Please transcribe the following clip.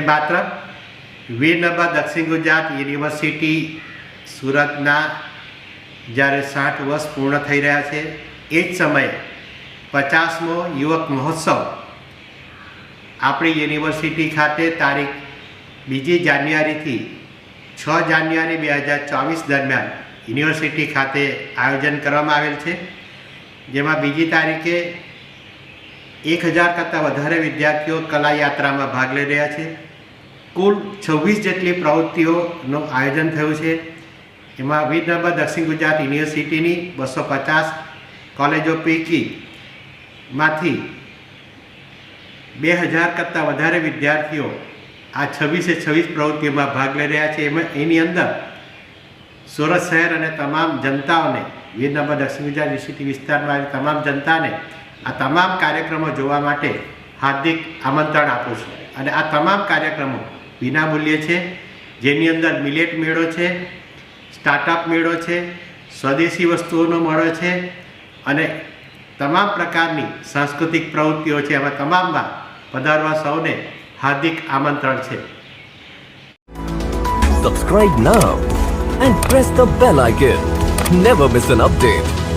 માત્ર વીરનર્મદ દક્ષિણ ગુજરાત યુનિવર્સિટી સુરતના જ્યારે સાઠ વર્ષ પૂર્ણ થઈ રહ્યા છે, એ જ સમયે પચાસમો યુવક મહોત્સવ આપણી યુનિવર્સિટી ખાતે તારીખ બીજી જાન્યુઆરીથી છ જાન્યુઆરી બે હજાર ચોવીસ દરમિયાન યુનિવર્સિટી ખાતે આયોજન કરવામાં આવેલ છે. જેમાં બીજી તારીખે એક હજાર કરતાં વધારે વિદ્યાર્થીઓ કલા યાત્રામાં ભાગ લઈ રહ્યા છે. કુલ છવ્વીસ જેટલી પ્રવૃત્તિઓનું આયોજન થયું છે. એમાં વીરનર્મદ દક્ષિણ ગુજરાત યુનિવર્સિટીની બસો પચાસ કોલેજો પૈકીમાંથી બે હજાર કરતાં વધારે વિદ્યાર્થીઓ આ છવ્વીસે છવ્વીસ પ્રવૃત્તિઓમાં ભાગ લઈ રહ્યા છે. એમાં એની અંદર સુરત શહેર અને તમામ જનતાઓને વીરનર્મદ દક્ષિણ ગુજરાત યુનિવર્સિટી વિસ્તારમાં તમામ જનતાને આ તમામ કાર્યક્રમો જોવા માટે હાર્દિક આમંત્રણ આપું છું. અને આ તમામ કાર્યક્રમો વિનામૂલ્યે છે, જેની અંદર મિલેટ મેળો છે સ્ટાર્ટઅપ મેળો છે, સ્વદેશી વસ્તુઓનો મેળો છે, અને તમામ પ્રકારની સાંસ્કૃતિક પ્રવૃત્તિઓ છે. એમાં તમામમાં પધારવા સૌને હાર્દિક આમંત્રણ છે. Subscribe now and press the bell icon never miss an update.